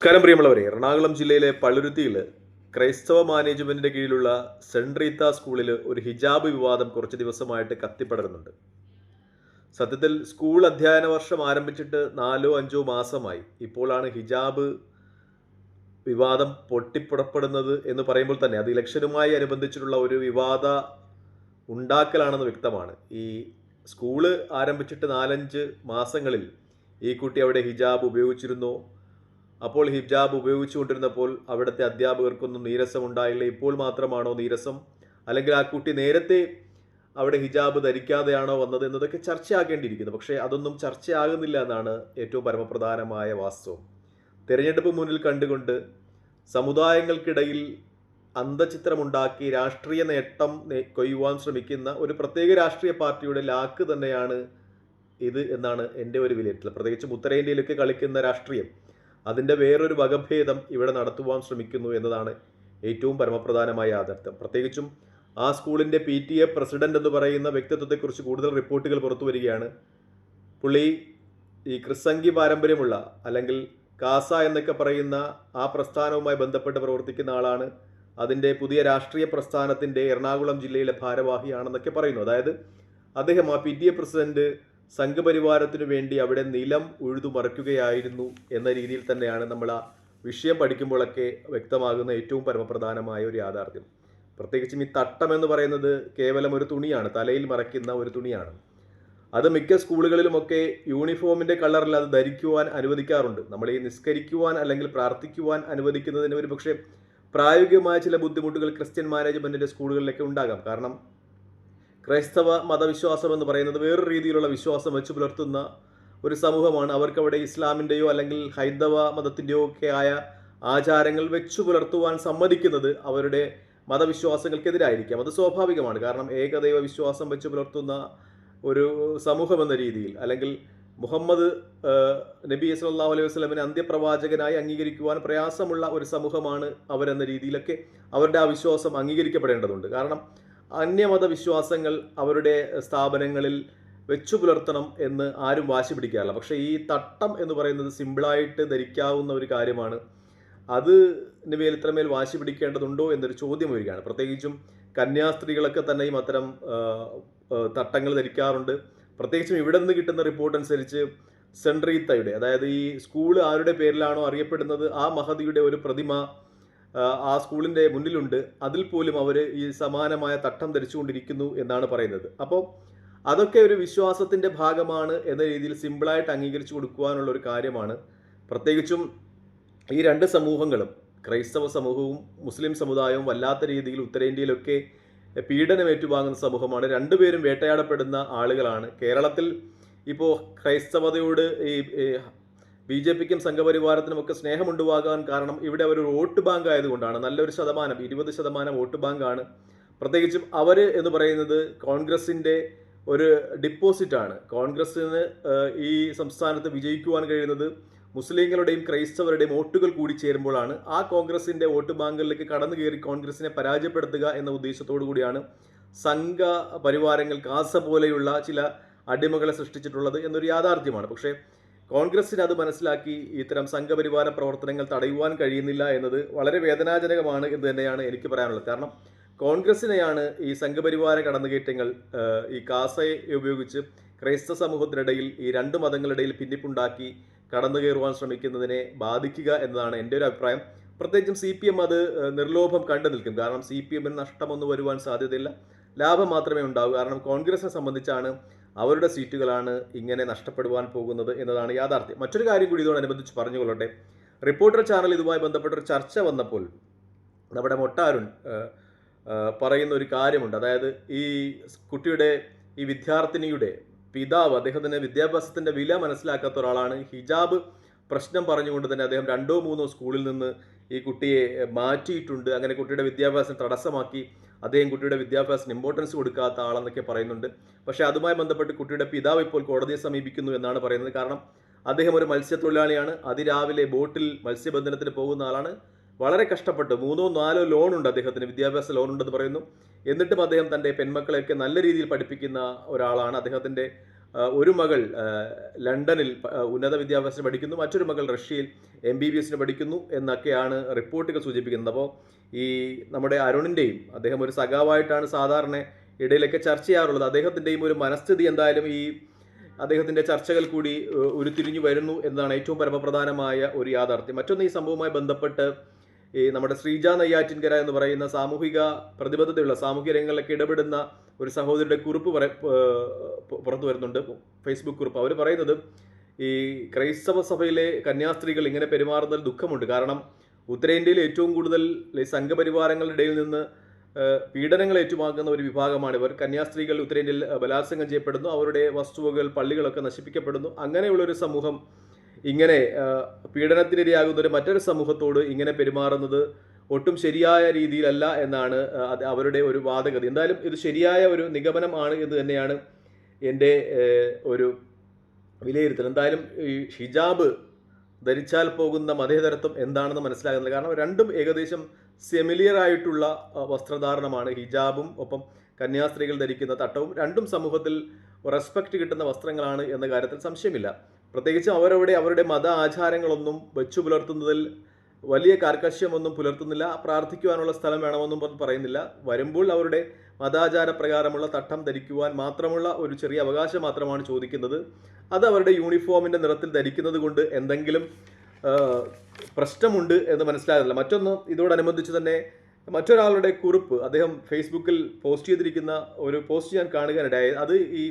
നമസ്കാരം പ്രിയമുള്ളവരെ. എറണാകുളം ജില്ലയിലെ പള്ളുരുത്തിയിൽ ക്രൈസ്തവ മാനേജ്മെന്റിന്റെ കീഴിലുള്ള സെന്റ് റീത്ത സ്കൂളിൽ ഒരു ഹിജാബ് വിവാദം കുറച്ച് ദിവസമായിട്ട് കത്തിപ്പടരുന്നുണ്ട്. സത്യത്തിൽ സ്കൂൾ അധ്യയന വർഷം ആരംഭിച്ചിട്ട് നാലോ അഞ്ചോ മാസമായി. ഇപ്പോഴാണ് ഹിജാബ് വിവാദം പൊട്ടിപ്പുറപ്പെടുന്നത് എന്ന് പറയുമ്പോൾ തന്നെ അത് ഇലക്ഷനുമായി അനുബന്ധിച്ചിട്ടുള്ള ഒരു വിവാദ ഉണ്ടാക്കലാണെന്ന് വ്യക്തമാണ്. ഈ സ്കൂൾ ആരംഭിച്ചിട്ട് നാലഞ്ച് മാസങ്ങളിൽ ഈ കുട്ടി അവിടെ ഹിജാബ് ഉപയോഗിച്ചിരുന്നോ. അപ്പോൾ ഹിജാബ് ഉപയോഗിച്ചുകൊണ്ടിരുന്നപ്പോൾ അവിടുത്തെ അധ്യാപകർക്കൊന്നും നീരസം ഉണ്ടായില്ല. ഇപ്പോൾ മാത്രമാണോ നീരസം? അല്ലെങ്കിൽ ആ കുട്ടി നേരത്തെ അവിടെ ഹിജാബ് ധരിക്കാതെയാണോ വന്നത് എന്നതൊക്കെ ചർച്ചയാകേണ്ടിയിരിക്കുന്നു. പക്ഷേ അതൊന്നും ചർച്ചയാകുന്നില്ല എന്നാണ് ഏറ്റവും പരമപ്രധാനമായ വാസ്തവം. തിരഞ്ഞെടുപ്പ് മുന്നിൽ കണ്ടുകൊണ്ട് സമുദായങ്ങൾക്കിടയിൽ അന്തചിത്രമുണ്ടാക്കി രാഷ്ട്രീയ നേട്ടം കൊയ്യുവാൻ ശ്രമിക്കുന്ന ഒരു പ്രത്യേക രാഷ്ട്രീയ പാർട്ടിയുടെ ലാക്ക് തന്നെയാണ് ഇത് എന്നാണ് എന്റെ ഒരു വിലയിരുത്തൽ. പ്രത്യേകിച്ചും ഉത്തരേന്ത്യയിലൊക്കെ കളിക്കുന്ന രാഷ്ട്രീയം. അതിന്റെ വേറൊരു വകഭേദം ഇവിടെ നടത്തുവാൻ ശ്രമിക്കുന്നു എന്നതാണ് ഏറ്റവും പരമപ്രധാനമായ യാഥാർത്ഥ്യം. പ്രത്യേകിച്ചും ആ സ്കൂളിന്റെ പി ടി എ പ്രസിഡന്റ് എന്ന് പറയുന്ന വ്യക്തിത്വത്തെക്കുറിച്ച് കൂടുതൽ റിപ്പോർട്ടുകൾ പുറത്തു വരികയാണ്. പുള്ളി ഈ ക്രിസംഗി പാരമ്പര്യമുള്ള അല്ലെങ്കിൽ കാസ എന്നൊക്കെ പറയുന്ന ആ പ്രസ്ഥാനവുമായി ബന്ധപ്പെട്ട് പ്രവർത്തിക്കുന്ന ആളാണ്. അതിന്റെ പുതിയ രാഷ്ട്രീയ പ്രസ്ഥാനത്തിന്റെ എറണാകുളം ജില്ലയിലെ ഭാരവാഹിയാണെന്നൊക്കെ പറയുന്നു. അതായത് അദ്ദേഹം ആ പി ടി എ പ്രസിഡന്റ് സംഘപരിവാരത്തിനു വേണ്ടി അവിടെ നിലം ഉഴുതു മറിക്കുകയായിരുന്നു എന്ന രീതിയിൽ തന്നെയാണ് നമ്മൾ ആ വിഷയം പഠിക്കുമ്പോഴൊക്കെ വ്യക്തമാകുന്ന ഏറ്റവും പരമപ്രധാനമായ ഒരു യാഥാർത്ഥ്യം. പ്രത്യേകിച്ചും ഈ തട്ടം എന്ന് പറയുന്നത് കേവലം ഒരു തുണിയാണ് തലയിൽ മറയ്ക്കുന്ന ഒരു തുണിയാണ്. അത് മിക്ക സ്കൂളുകളിലുമൊക്കെ യൂണിഫോമിന്റെ കളറിൽ അത് ധരിക്കുവാൻ അനുവദിക്കാറുണ്ട്. നമ്മൾ ഈ നിസ്കരിക്കുവാൻ അല്ലെങ്കിൽ പ്രാർത്ഥിക്കുവാൻ അനുവദിക്കുന്നതിന് ഒരു പക്ഷേ പ്രായോഗികമായ ചില ബുദ്ധിമുട്ടുകൾ ക്രിസ്ത്യൻ മാനേജ്മെന്റിന്റെ സ്കൂളുകളിലൊക്കെ ഉണ്ടാകാം. കാരണം ക്രൈസ്തവ മതവിശ്വാസം എന്ന് പറയുന്നത് വേറൊരു രീതിയിലുള്ള വിശ്വാസം വെച്ച് പുലർത്തുന്ന ഒരു സമൂഹമാണ്. അവർക്കവിടെ ഇസ്ലാമിന്റെയോ അല്ലെങ്കിൽ ഹൈന്ദവ മതത്തിന്റെയോ ഒക്കെ ആയ ആചാരങ്ങൾ വെച്ചു പുലർത്തുവാൻ സമ്മതിക്കുന്നത് അവരുടെ മതവിശ്വാസങ്ങൾക്കെതിരായിരിക്കാം. അത് സ്വാഭാവികമാണ്. കാരണം ഏകദൈവ വിശ്വാസം വെച്ച് പുലർത്തുന്ന ഒരു സമൂഹം എന്ന രീതിയിൽ അല്ലെങ്കിൽ മുഹമ്മദ് നബി സല്ലല്ലാഹു അലൈഹി വസ്ലമിനെ അന്ത്യപ്രവാചകനായി അംഗീകരിക്കുവാൻ പ്രയാസമുള്ള ഒരു സമൂഹമാണ് അവരെന്ന രീതിയിലൊക്കെ അവരുടെ ആ വിശ്വാസം അംഗീകരിക്കപ്പെടേണ്ടതുണ്ട്. കാരണം അന്യമത വിശ്വാസങ്ങൾ അവരുടെ സ്ഥാപനങ്ങളിൽ വെച്ചു പുലർത്തണം എന്ന് ആരും വാശി പിടിക്കാറില്ല. പക്ഷേ ഈ തട്ടം എന്ന് പറയുന്നത് സിമ്പിളായിട്ട് ധരിക്കാവുന്ന ഒരു കാര്യമാണ്. അത് മേൽ ഇത്രമേൽ വാശി പിടിക്കേണ്ടതുണ്ടോ എന്നൊരു ചോദ്യം വരികയാണ്. പ്രത്യേകിച്ചും കന്യാസ്ത്രീകളൊക്കെ തന്നെയും അത്തരം തട്ടങ്ങൾ ധരിക്കാറുണ്ട്. പ്രത്യേകിച്ചും ഇവിടെ നിന്ന് കിട്ടുന്ന റിപ്പോർട്ട് അനുസരിച്ച് സെൻട്രീത്തയുടെ അതായത് ഈ സ്കൂൾ ആരുടെ പേരിലാണോ അറിയപ്പെടുന്നത് ആ മഹതിയുടെ ഒരു പ്രതിമ ആ, സ്കൂളിന്റെ മുന്നിലുണ്ട്. അതിൽ പോലും അവർ ഈ സമാനമായ തട്ടം ധരിച്ചുകൊണ്ടിരിക്കുന്നു എന്നാണ് പറയുന്നത്. അപ്പോൾ അതൊക്കെ ഒരു വിശ്വാസത്തിന്റെ ഭാഗമാണ് എന്ന രീതിയിൽ സിമ്പിളായിട്ട് അംഗീകരിച്ചു കൊടുക്കുവാനുള്ള ഒരു കാര്യമാണ്. പ്രത്യേകിച്ചും ഈ രണ്ട് സമൂഹങ്ങളും ക്രൈസ്തവ സമൂഹവും മുസ്ലിം സമുദായവും വല്ലാത്ത രീതിയിൽ ഉത്തരേന്ത്യയിലൊക്കെ പീഡനം ഏറ്റുവാങ്ങുന്ന സമൂഹമാണ് രണ്ടുപേരും വേട്ടയാടപ്പെടുന്ന ആളുകളാണ്. കേരളത്തിൽ ഇപ്പോൾ ക്രൈസ്തവതയോട് ഈ ബി ജെ പിക്കും സംഘപരിവാരത്തിനും ഒക്കെ സ്നേഹമുണ്ടുവാകാൻ കാരണം ഇവിടെ അവർ ഒരു വോട്ട് ബാങ്ക് ആയതുകൊണ്ടാണ്. നല്ലൊരു ശതമാനം ഇരുപത് ശതമാനം വോട്ട് ബാങ്കാണ് പ്രത്യേകിച്ചും അവർ എന്ന് പറയുന്നത് കോൺഗ്രസിന്റെ ഒരു ഡിപ്പോസിറ്റാണ് കോൺഗ്രസ്സിന് ഈ സംസ്ഥാനത്ത് വിജയിക്കുവാൻ കഴിയുന്നത് മുസ്ലിങ്ങളുടെയും ക്രൈസ്തവരുടെയും വോട്ടുകൾ കൂടി ചേരുമ്പോഴാണ്. ആ കോൺഗ്രസിന്റെ വോട്ട് ബാങ്കുകളിലേക്ക് കടന്നു കയറി കോൺഗ്രസിനെ പരാജയപ്പെടുത്തുക എന്ന ഉദ്ദേശത്തോടു കൂടിയാണ് സംഘ പരിവാരങ്ങൾ കാസ പോലെയുള്ള ചില അടിമകളെ സൃഷ്ടിച്ചിട്ടുള്ളത് എന്നൊരു യാഥാർത്ഥ്യമാണ്. പക്ഷേ കോൺഗ്രസിന് അത് മനസ്സിലാക്കി ഇത്തരം സംഘപരിവാര പ്രവർത്തനങ്ങൾ തടയുവാൻ കഴിയുന്നില്ല എന്നത് വളരെ വേദനാജനകമാണ് എന്ന് തന്നെയാണ് എനിക്ക് പറയാനുള്ളത്. കാരണം കോൺഗ്രസിനെയാണ് ഈ സംഘപരിവാര കടന്നുകയറ്റങ്ങൾ ഈ കാസയെ ഉപയോഗിച്ച് ക്രൈസ്തവ സമൂഹത്തിനിടയിൽ ഈ രണ്ട് മതങ്ങളിടയിൽ ഭിന്നിപ്പുണ്ടാക്കി കടന്നു കയറുവാൻ ശ്രമിക്കുന്നതിനെ ബാധിക്കുക എന്നതാണ് എന്റെ ഒരു അഭിപ്രായം. പ്രത്യേകിച്ചും സി പി എം അത് നിർലോഭം കണ്ടു നിൽക്കും. കാരണം സി പി എമ്മിന് നഷ്ടമൊന്നും വരുവാൻ സാധ്യതയില്ല. ലാഭം മാത്രമേ ഉണ്ടാവൂ. കാരണം കോൺഗ്രസിനെ സംബന്ധിച്ചാണ് അവരുടെ സീറ്റുകളാണ് ഇങ്ങനെ നഷ്ടപ്പെടുവാൻ പോകുന്നത് എന്നതാണ് യാഥാർത്ഥ്യം. മറ്റൊരു കാര്യം കൂടി ഇതോടനുബന്ധിച്ച് പറഞ്ഞുകൊള്ളട്ടെ. റിപ്പോർട്ടർ ചാനൽ ഇതുമായി ബന്ധപ്പെട്ട ഒരു ചർച്ച വന്നപ്പോൾ നമ്മുടെ മൊട്ടാരുൺ പറയുന്ന ഒരു കാര്യമുണ്ട്. അതായത് ഈ കുട്ടിയുടെ ഈ വിദ്യാർത്ഥിനിയുടെ പിതാവ് അദ്ദേഹത്തിന് വിദ്യാഭ്യാസത്തിന്റെ വില മനസ്സിലാക്കാത്ത ഒരാളാണ്. ഹിജാബ് പ്രശ്നം പറഞ്ഞുകൊണ്ട് തന്നെ അദ്ദേഹം രണ്ടോ മൂന്നോ സ്കൂളിൽ നിന്ന് ഈ കുട്ടിയെ മാറ്റിയിട്ടുണ്ട്. അങ്ങനെ കുട്ടിയുടെ വിദ്യാഭ്യാസം തടസ്സമാക്കി. അദ്ദേഹം കുട്ടിയുടെ വിദ്യാഭ്യാസത്തിന് ഇമ്പോർട്ടൻസ് കൊടുക്കാത്ത ആളെന്നൊക്കെ പറയുന്നുണ്ട്. പക്ഷേ അതുമായി ബന്ധപ്പെട്ട് കുട്ടിയുടെ പിതാവ് ഇപ്പോൾ കോടതിയെ സമീപിക്കുന്നു എന്നാണ് പറയുന്നത്. കാരണം അദ്ദേഹം ഒരു മത്സ്യത്തൊഴിലാളിയാണ്. അതിരാവിലെ ബോട്ടിൽ മത്സ്യബന്ധനത്തിന് പോകുന്ന ആളാണ്. വളരെ കഷ്ടപ്പെട്ട് മൂന്നോ നാലോ ലോൺ ഉണ്ട് അദ്ദേഹത്തിന്. വിദ്യാഭ്യാസ ലോൺ ഉണ്ടെന്ന് പറയുന്നു. എന്നിട്ടും അദ്ദേഹം തന്റെ പെൺമക്കളെയൊക്കെ നല്ല രീതിയിൽ പഠിപ്പിക്കുന്ന ഒരാളാണ്. അദ്ദേഹത്തിന്റെ ഒരു മകൾ ലണ്ടനിൽ ഉന്നത വിദ്യാഭ്യാസത്തിന് പഠിക്കുന്നു. മറ്റൊരു മകൾ റഷ്യയിൽ എം ബി ബി എസിന് പഠിക്കുന്നു എന്നൊക്കെയാണ് റിപ്പോർട്ടുകൾ സൂചിപ്പിക്കുന്നത്. അപ്പോൾ ഈ നമ്മുടെ അരുണിന്റെയും അദ്ദേഹം ഒരു സഖാവായിട്ടാണ് സാധാരണ ഇടയിലൊക്കെ ചർച്ച ചെയ്യാറുള്ളത്. അദ്ദേഹത്തിന്റെയും ഒരു മനസ്ഥിതി എന്തായാലും ഈ അദ്ദേഹത്തിന്റെ ചർച്ചകൾ കൂടി ഉരുത്തിരിഞ്ഞു വരുന്നു എന്നതാണ് ഏറ്റവും പരമപ്രധാനമായ ഒരു യാഥാർത്ഥ്യം. മറ്റൊന്ന് ഈ സംഭവവുമായി ബന്ധപ്പെട്ട് ഈ നമ്മുടെ ശ്രീജ നെയ്യാറ്റിൻകര എന്ന് പറയുന്ന സാമൂഹിക പ്രതിബദ്ധതയുള്ള സാമൂഹിക രംഗങ്ങളിലൊക്കെ ഇടപെടുന്ന ഒരു സഹോദരിയുടെ കുറിപ്പ് പറ പുറത്തു വരുന്നുണ്ട്. ഫേസ്ബുക്ക് കുറിപ്പ്. അവർ പറയുന്നത് ഈ ക്രൈസ്തവ സഭയിലെ കന്യാസ്ത്രീകൾ ഇങ്ങനെ പെരുമാറുന്നതിൽ ദുഃഖമുണ്ട്. കാരണം ഉത്തരേന്ത്യയിൽ ഏറ്റവും കൂടുതൽ സംഘപരിവാരങ്ങളുടെ ഇടയിൽ നിന്ന് പീഡനങ്ങൾ ഏറ്റുവാങ്ങുന്ന ഒരു വിഭാഗമാണ് ഇവർ. കന്യാസ്ത്രീകൾ ഉത്തരേന്ത്യയിൽ ബലാത്സംഗം ചെയ്യപ്പെടുന്നു. അവരുടെ വസ്തുവകൾ പള്ളികളൊക്കെ നശിപ്പിക്കപ്പെടുന്നു. അങ്ങനെയുള്ളൊരു സമൂഹം ഇങ്ങനെ പീഡനത്തിനിരയാകുന്നൊരു മറ്റൊരു സമൂഹത്തോട് ഇങ്ങനെ പെരുമാറുന്നത് ഒട്ടും ശരിയായ രീതിയിലല്ല എന്നാണ് അവരുടെ ഒരു വാദഗതി. എന്തായാലും ഇത് ശരിയായ ഒരു നിഗമനമാണ് എന്ന് തന്നെയാണ് എന്റെ ഒരു വിലയിരുത്തൽ. എന്തായാലും ഈ ഹിജാബ് ധരിച്ചാൽ പോകുന്ന മതേതരത്വം എന്താണെന്ന് മനസ്സിലാകുന്നില്ല. കാരണം രണ്ടും ഏകദേശം സെമിലിയർ ആയിട്ടുള്ള വസ്ത്രധാരണമാണ്. ഹിജാബും ഒപ്പം കന്യാസ്ത്രീകൾ ധരിക്കുന്ന തട്ടവും രണ്ടും സമൂഹത്തിൽ റെസ്പെക്റ്റ് കിട്ടുന്ന വസ്ത്രങ്ങളാണ് എന്ന കാര്യത്തിൽ സംശയമില്ല. പ്രത്യേകിച്ചും അവരവിടെ അവരുടെ മത ആചാരങ്ങളൊന്നും വെച്ചു പുലർത്തുന്നതിൽ വലിയ കാർക്കശ്യമൊന്നും പുലർത്തുന്നില്ല. പ്രാർത്ഥിക്കുവാനുള്ള സ്ഥലം വേണമെന്നും പറയുന്നില്ല. വരുമ്പോൾ അവരുടെ മതാചാര പ്രകാരമുള്ള തട്ടം ധരിക്കുവാൻ മാത്രമുള്ള ഒരു ചെറിയ അവകാശം മാത്രമാണ് ചോദിക്കുന്നത്. അത് അവരുടെ യൂണിഫോമിന്റെ നിറത്തിൽ ധരിക്കുന്നത് കൊണ്ട് എന്തെങ്കിലും പ്രശ്നമുണ്ട് എന്ന് മനസ്സിലാകുന്നില്ല. മറ്റൊന്ന് ഇതോടനുബന്ധിച്ച് തന്നെ മറ്റൊരാളുടെ കുറിപ്പ് അദ്ദേഹം ഫേസ്ബുക്കിൽ പോസ്റ്റ് ചെയ്തിരിക്കുന്ന ഒരു പോസ്റ്റ് ഞാൻ കാണുകയാനിടയായി അത് ഈ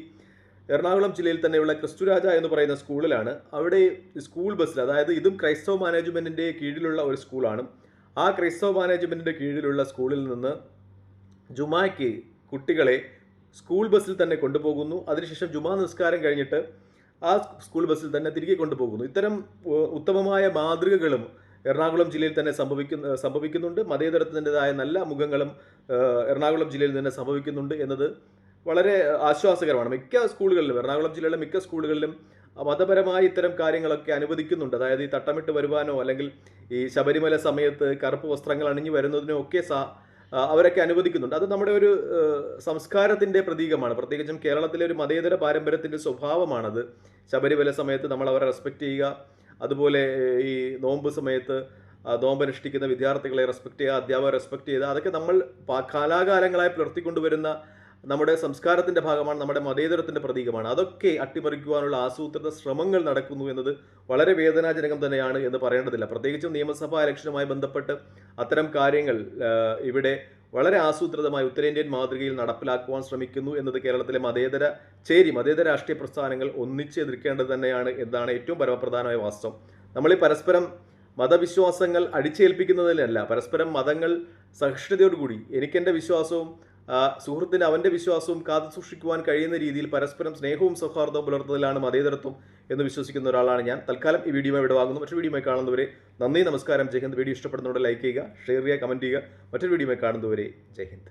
എറണാകുളം ജില്ലയിൽ തന്നെയുള്ള ക്രിസ്തുരാജ എന്ന് പറയുന്ന സ്കൂളിലാണ്. അവിടെ സ്കൂൾ ബസ്സിൽ അതായത് ഇതും ക്രൈസ്തവ മാനേജ്മെന്റിന്റെ കീഴിലുള്ള ഒരു സ്കൂളാണ്. ആ ക്രൈസ്തവ മാനേജ്മെന്റിന്റെ കീഴിലുള്ള സ്കൂളിൽ നിന്ന് ജുമായ്ക്ക് കുട്ടികളെ സ്കൂൾ ബസ്സിൽ തന്നെ കൊണ്ടുപോകുന്നു. അതിനുശേഷം ജുമാ നിസ്കാരം കഴിഞ്ഞിട്ട് ആ സ്കൂൾ ബസ്സിൽ തന്നെ തിരികെ കൊണ്ടുപോകുന്നു. ഇത്തരം ഉത്തമമായ മാതൃകകളും എറണാകുളം ജില്ലയിൽ തന്നെ സംഭവിക്കുന്ന സംഭവിക്കുന്നുണ്ട്. മതേതരത്തിന്റെതായ നല്ല മുഖങ്ങളും എറണാകുളം ജില്ലയിൽ തന്നെ സംഭവിക്കുന്നുണ്ട് എന്നത് വളരെ ആശ്വാസകരമാണ്. മിക്ക സ്കൂളുകളിലും എറണാകുളം ജില്ലയിലെ മിക്ക സ്കൂളുകളിലും മതപരമായ ഇത്തരം കാര്യങ്ങളൊക്കെ അനുവദിക്കുന്നുണ്ട്. അതായത് ഈ തട്ടമിട്ട് വരുവാനോ അല്ലെങ്കിൽ ഈ ശബരിമല സമയത്ത് കറുപ്പ് വസ്ത്രങ്ങൾ അണിഞ്ഞു വരുന്നതിനോ ഒക്കെ സാ അവരൊക്കെ അനുവദിക്കുന്നുണ്ട്. അത് നമ്മുടെ ഒരു സംസ്കാരത്തിന്റെ പ്രതീകമാണ്. പ്രത്യേകിച്ചും കേരളത്തിലെ ഒരു മതേതര പാരമ്പര്യത്തിന്റെ സ്വഭാവമാണത്. ശബരിമല സമയത്ത് നമ്മൾ അവരെ റെസ്പെക്റ്റ് ചെയ്യുക അതുപോലെ ഈ നോമ്പ് സമയത്ത് ആ, നോമ്പ് അനുഷ്ഠിക്കുന്ന വിദ്യാർത്ഥികളെ റെസ്പെക്റ്റ് ചെയ്യുക അധ്യാപകരെ റെസ്പെക്റ്റ് ചെയ്യുക അതൊക്കെ നമ്മൾ കാലാകാലങ്ങളായി പുലർത്തിക്കൊണ്ടുവരുന്ന നമ്മുടെ സംസ്കാരത്തിന്റെ ഭാഗമാണ് നമ്മുടെ മതേതരത്തിന്റെ പ്രതീകമാണ്. അതൊക്കെ അട്ടിമറിക്കുവാനുള്ള ആസൂത്രിത ശ്രമങ്ങൾ നടക്കുന്നു എന്നത് വളരെ വേദനാജനകം തന്നെയാണ് എന്ന് പറയേണ്ടതില്ല. പ്രത്യേകിച്ചും നിയമസഭാ ഇലക്ഷനുമായി ബന്ധപ്പെട്ട് അത്തരം കാര്യങ്ങൾ ഇവിടെ വളരെ ആസൂത്രിതമായി ഉത്തരേന്ത്യൻ മാതൃകയിൽ നടപ്പിലാക്കുവാൻ ശ്രമിക്കുന്നു എന്നത് കേരളത്തിലെ മതേതര ചേരി മതേതര രാഷ്ട്രീയ പ്രസ്ഥാനങ്ങൾ ഒന്നിച്ച് എതിർക്കേണ്ടത് തന്നെയാണ് എന്നാണ് ഏറ്റവും പരമപ്രധാനമായ വാസ്തവം. നമ്മൾ ഈ പരസ്പരം മതവിശ്വാസങ്ങൾ അടിച്ചേൽപ്പിക്കുന്നതിനല്ല പരസ്പരം മതങ്ങൾ സഹിഷ്ണുതയോടുകൂടി എനിക്കെന്റെ വിശ്വാസവും സുഹൃത്തിന് അവന്റെ വിശ്വാസവും കാത്തു സൂക്ഷിക്കുവാൻ കഴിയുന്ന രീതിയിൽ പരസ്പരം സ്നേഹവും സൗഹാർദ്ദവും പുലർത്തുന്നതിലാണ് മതേതരത്വം എന്ന് വിശ്വസിക്കുന്ന ഒരാളാണ് ഞാൻ. തൽക്കാലം ഈ വീഡിയോ ഇവിടെ വാങ്ങുന്നു. മറ്റൊരു വീഡിയോ കാണുന്നവരെ നന്ദി നമസ്കാരം. ജയ്ഹിന്ദ് വീഡിയോ ഇഷ്ടപ്പെടുന്നവരെ ലൈക്ക് ചെയ്യുക ഷെയർ ചെയ്യുക കമന്റ് ചെയ്യുക. മറ്റൊരു വീഡിയോ കാണുന്നവരെ ജയ് ഹിന്ദ്.